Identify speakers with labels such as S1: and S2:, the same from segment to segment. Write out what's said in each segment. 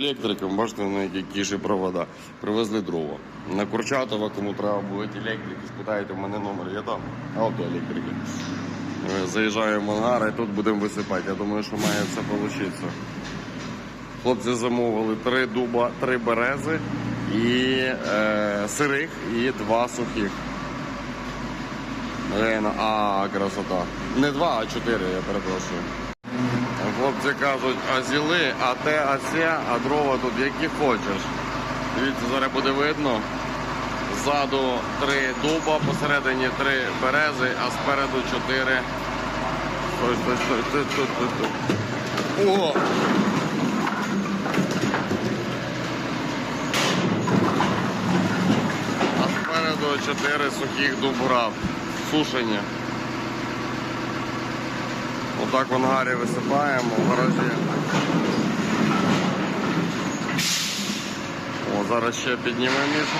S1: Електриком, бачите, на які кіші провода. Привезли дрова. На Курчатова, кому треба буде електрики, спитаєте, в мене номер є там. Автоелектрики. Е, Заїжджаємо в ангар і тут будемо висипати. Я думаю, що має все вийти. Хлопці замовили три дуба, три берези і е, сирих і два сухих. Реально, а, красота. Не два, а чотири, я перепрошую. Хлопці кажуть, а зіли, а те, а це, а дрова тут які хочеш. Дивіться, зараз буде видно. Ззаду три дуба, посередині три берези, а спереду чотири. Стой, стой, стой, стой, стой, стой, стой. О! А спереду чотири сухих дубра. Сушені. Отак в ангарі висипаємо в гаражі. О, зараз ще піднімемо Мішу.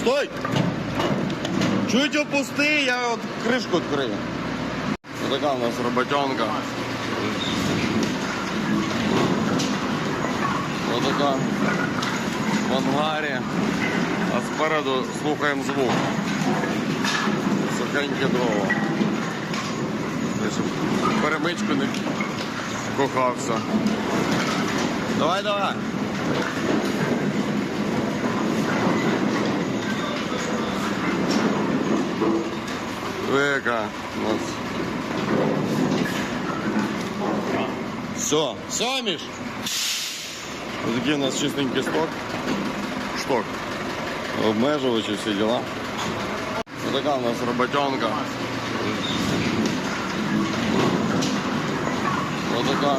S1: Стой! Чуть опусти, я от кришку відкрию. Така у нас роботенка. Отака в ангарі, а спереду слухаємо звук. Сухеньке дрова. Щоб перемичку не кохався. Давай, давай. Века у нас. Все, все, Міш? Ось такий у нас чистенький сток. Шток. Обмежувачі, всі діла. Ось така у нас роботенка. Ось така